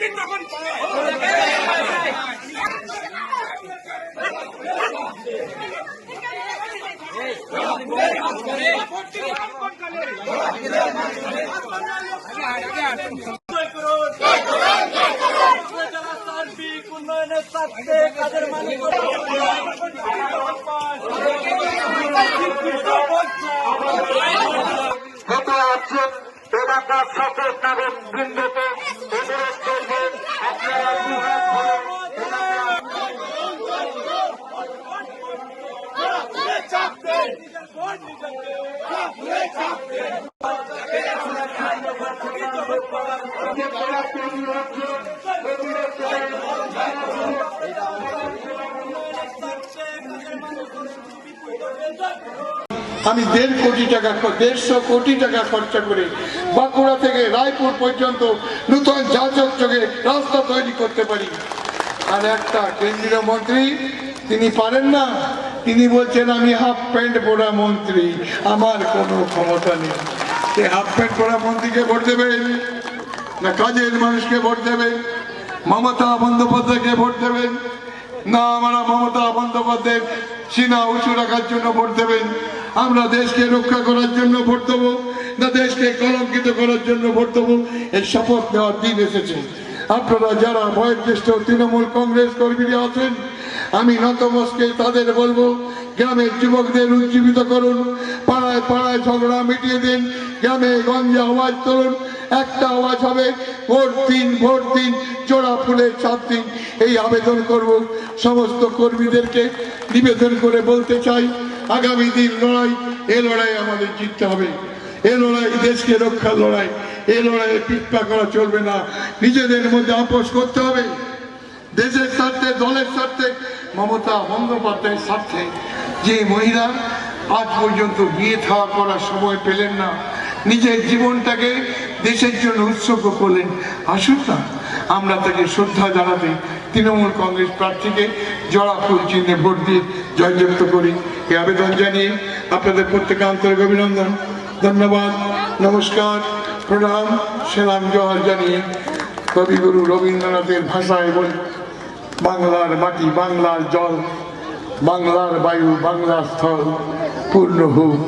এটা তখন উন্নয়নের স্বার্থে কাজের নাগরিক বৃন্দকে আমি দেড় কোটি টাকা দেড়শো কোটি টাকা খরচা করে বাঁকুড়া থেকে রায়পুর পর্যন্ত নূতন যাচক চোখে রাস্তা তৈরি করতে পারি। আর একটা কেন্দ্রীয় মন্ত্রী, তিনি পারেন না? তিনি বলছেন, আমি হাফ প্যান্ট পরা মন্ত্রী, আমার কোনো ক্ষমতা নেই। সে হাফ প্যান্ট পরা মন্ত্রীকে ভোট দেবেন না কাজের মানুষকে ভোট দেবেন মমতা বন্দ্যোপাধ্যায়কে ভোট দেবেন না আমরা মমতা বন্দ্যোপাধ্যায়ের সীনা উঁচু রাখার জন্য ভোট দেবেন আমরা দেশকে রক্ষা করার জন্য ভোট দেবো না দেশকে কলঙ্কিত করার জন্য ভোট দেবো? এই শপথ নেওয়ার দিন এসেছে। আপনারা যারা বয়োজ্যেষ্ঠ তৃণমূল কংগ্রেস কর্মীরা আছেন আমি নতমস্কে তাদের বলব, গ্রামের যুবকদের উজ্জীবিত করুন, পাড়ায় পাড়ায় ঝগড়া মিটিয়ে দিন, গ্রামে গঞ্জে আওয়াজ তুলুন, একটা আওয়াজ হবে, ভোট দিন ভোট দিন, জোড়া ফুলের চাপ দিন, এই আবেদন করব। সমস্ত কর্মীদেরকে নিবেদন করে বলতে চাই, আগামী দিন লড়াই, এ লড়াই আমাদের জিততে হবে। এ লড়াই দেশকে রক্ষার লড়াই, এ লড়াইয়ে পিঠপা করা চলবে না। নিজেদের মধ্যে আপোষ করতে হবে। দলের স্বার্থে, মমতা বন্দ্যোপাধ্যায়ের স্বার্থে যে মহিলা আজ পর্যন্ত বিয়ে থাওয়া করার সময় পেলেন না, নিজের জীবনটাকে দেশের জন্য উৎসর্গ করলেন, আসুন না, আমরা তাকে শ্রদ্ধা জানাতে তৃণমূল কংগ্রেস প্রার্থীকে জড়া ফুল চিহ্নে ভোট দিয়ে জয়যুক্ত করি। এই আবেদন জানিয়ে আপনাদের প্রত্যেকে আন্তরিক অভিনন্দন, ধন্যবাদ, নমস্কার, প্রণাম, সেলাম জোহার জানিয়ে কবিগুরু রবীন্দ্রনাথের ভাষায় বলি। বাংলার মাটি বাংলার জল বাংলার বায়ু বাংলার স্থল পূর্ণ হোক।